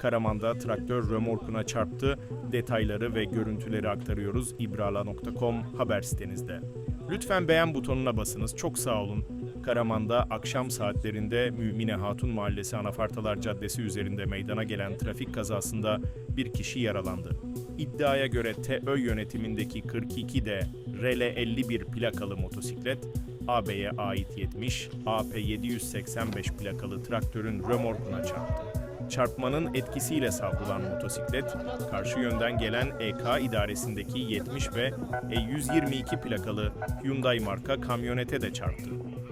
Karaman'da traktör römorkuna çarptı. Detayları ve görüntüleri aktarıyoruz ibrala.com haber sitenizde. Lütfen beğen butonuna basınız. Çok sağ olun. Karaman'da akşam saatlerinde Mümine Hatun Mahallesi Anafartalar Caddesi üzerinde meydana gelen trafik kazasında bir kişi yaralandı. İddiaya göre TÖ yönetimindeki 42D RL 51 plakalı motosiklet AB'ye ait 70 AP 785 plakalı traktörün römorkuna çarptı. Çarpmanın etkisiyle savrulan motosiklet, karşı yönden gelen EK idaresindeki 70 ve E122 plakalı Hyundai marka kamyonete de çarptı.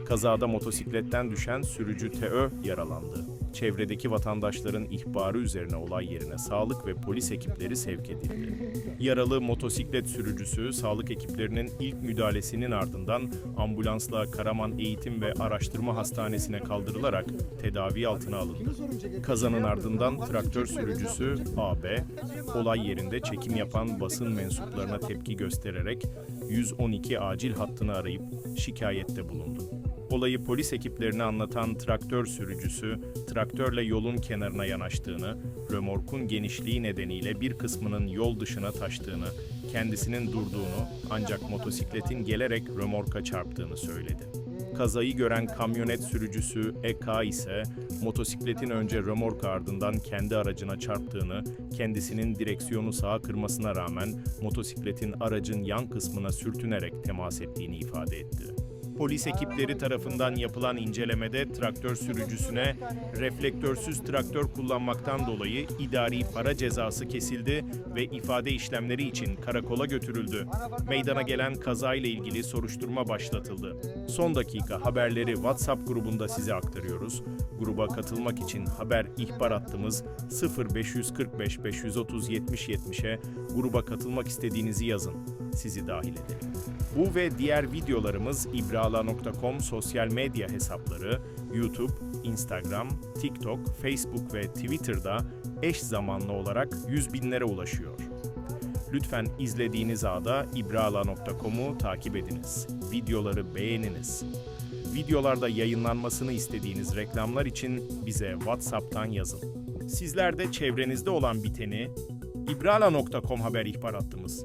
Kazada motosikletten düşen sürücü TÖ yaralandı. Çevredeki vatandaşların ihbarı üzerine olay yerine sağlık ve polis ekipleri sevk edildi. Yaralı motosiklet sürücüsü sağlık ekiplerinin ilk müdahalesinin ardından ambulansla Karaman Eğitim ve Araştırma Hastanesi'ne kaldırılarak tedavi altına alındı. Kazanın ardından traktör sürücüsü AB olay yerinde çekim yapan basın mensuplarına tepki göstererek 112 acil hattını arayıp şikayette bulundu. Olayı polis ekiplerine anlatan traktör sürücüsü, traktörle yolun kenarına yanaştığını, römorkun genişliği nedeniyle bir kısmının yol dışına taştığını, kendisinin durduğunu ancak motosikletin gelerek römorka çarptığını söyledi. Kazayı gören kamyonet sürücüsü EK ise motosikletin önce römork ardından kendi aracına çarptığını, kendisinin direksiyonu sağa kırmasına rağmen motosikletin aracın yan kısmına sürtünerek temas ettiğini ifade etti. Polis ekipleri tarafından yapılan incelemede traktör sürücüsüne reflektörsüz traktör kullanmaktan dolayı idari para cezası kesildi ve ifade işlemleri için karakola götürüldü. Meydana gelen kazayla ilgili soruşturma başlatıldı. Son dakika haberleri WhatsApp grubunda size aktarıyoruz. Gruba katılmak için haber ihbar hattımız 0545 530 70 70'e gruba katılmak istediğinizi yazın. Sizi dahil edelim. Bu ve diğer videolarımız ibrala.com sosyal medya hesapları, YouTube, Instagram, TikTok, Facebook ve Twitter'da eş zamanlı olarak yüz binlere ulaşıyor. Lütfen izlediğiniz ağda ibrala.com'u takip ediniz. Videoları beğeniniz. Videolarda yayınlanmasını istediğiniz reklamlar için bize WhatsApp'tan yazın. Sizler de çevrenizde olan biteni ibrala.com haber ihbar hattımız